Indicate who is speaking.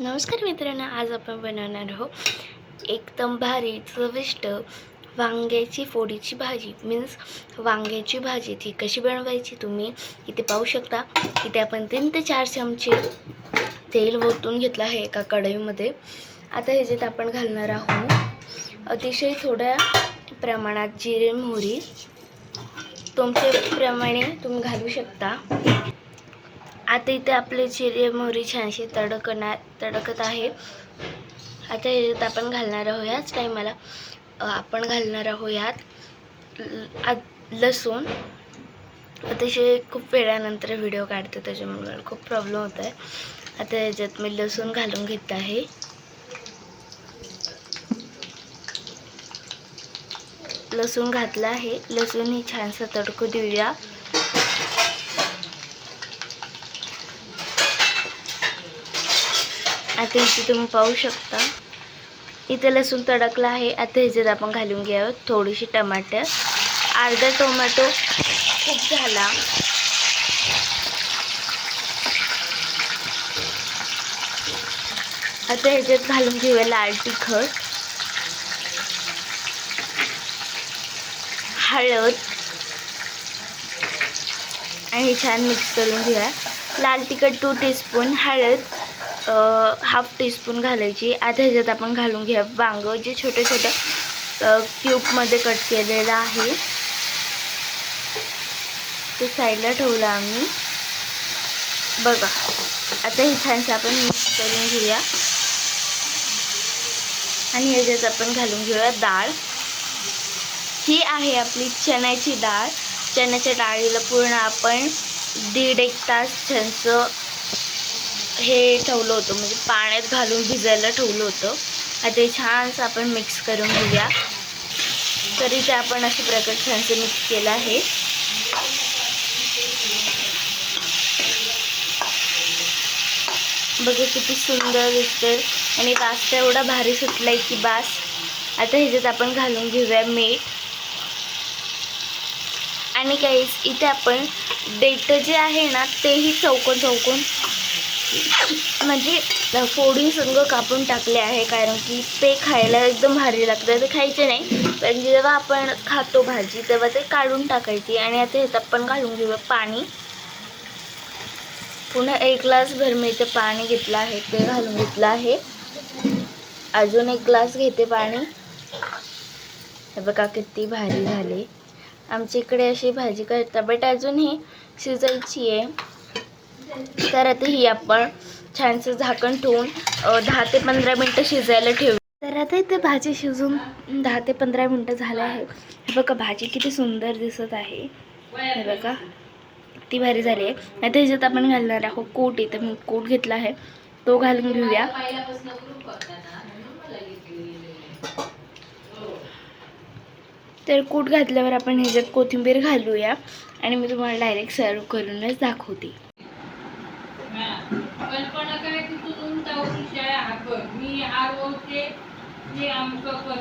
Speaker 1: नमस्कार मित्रांनो आज आपण बनवणार आहोत एकदम भारी चविष्ट वांग्याची फोडीची भाजी. मीन्स वांग्याची भाजी ती कशी बनवायची तुम्ही इथे पाहू शकता. इथे आपण तीन ते चार चमचे तेल ओतून घेतलं आहे एका कढईमध्ये. आता ह्याच्यात आपण घालणार आहोत अतिशय थोड्या प्रमाणात जिरे मोहरी. तुमच्याप्रमाणे तुम्ही घालू शकता. आता इथे आपले जिरे मोहरी छानशी तडकणार तडकत आहे. आता याच्यात आपण घालणार आहोत याच टायमाला आपण घालणार आहोत यात ल- लसूण. अतिशय खूप वेळानंतर व्हिडिओ काढते त्याच्यामुळे मला खूप प्रॉब्लेम होत आहे आता याच्यात मी लसूण घालून घेत आहे. लसूण घातला आहे. लसूण ही छानसं तडकू देऊया. आता इथे तुम्ही पाहू शकता. इथे लसूण तडकला आहे. आता ह्याच्यात आपण घालून घ्यावं थोडीशी टमाटर. अर्धा टोमॅटो खूप झाला. आता ह्याच्यात घालून घेऊया लाल तिखट. हळद. आणि छान मिक्स करून घेऊया. लाल तिखट टू टीस्पून हळद. हाफ टीस्पून घालायची. आता ह्याच्यात आपण घालून घ्या वांग जे छोटे छोटे क्यूबमध्ये कट केलेलं आहे. ते साईडला ठेवलं आम्ही. बघा. आता हे छानसं आपण मिक्स करून घेऊया. आणि ह्याच्यात आपण घालून घेऊया डाळ. ही आहे आपली चण्याची डाळ. चण्याच्या डाळीला पूर्ण आपण दीड एक तास छानसं हे ठेवलं होतं म्हणजे पाण्यात घालून भिजायला ठेवलं होतं. आता ते छानसं आपण मिक्स करून घेऊया. तरी ते आपण अशा प्रकारे छानसं मिक्स केलं आहे. बघा किती सुंदर दिसते आणि वास तर एवढा भारी सुटला आहे की बास. आता ह्याच्यात आपण घालून घेऊया मीठ. आणि काही इथे आपण डेट जे आहे ना तेही चौकोन चौकोन म्हणजे फोडून संग कापून टाकले आहे कारण की ते खायला एकदम भारी लागतं. ते खायचे नाही पण जेव्हा आपण खातो भाजी तेव्हा ते काढून टाकायची आणि आता ह्यात आपण घालून घेऊया पाणी. पुन्हा एक ग्लास मी इथे पाणी घेतलं आहे ते घालून घेतलं आहे. अजून एक ग्लास घेते पाणी. हे बघा किती भारी झाली. आमच्या इकडे अशी भाजी करता बट अजूनही शिजायची आहे. तर आता ही आपण छानसं झाकण ठेवून दहा ते पंधरा मिनटं शिजायला ठेवू. तर आता इथे भाजी शिजून दहा ते पंधरा मिनटं झालं आहे. हे बघा भाजी किती सुंदर दिसत आहे. हे बघा किती भारी झाली आहे. आता ह्याच्यात आपण घालणार आहोत कोट. इथं मी कोट घेतला आहे. तो घालून घेऊया. तर कूट घातल्यावर आपण ह्याच्यात कोथिंबीर घालूया. आणि मी तुम्हाला डायरेक्ट सर्व करूनच दाखवते.
Speaker 2: कल्पना काय की तू तुमचा विषय हा कर मी आर ओळते आमचं कर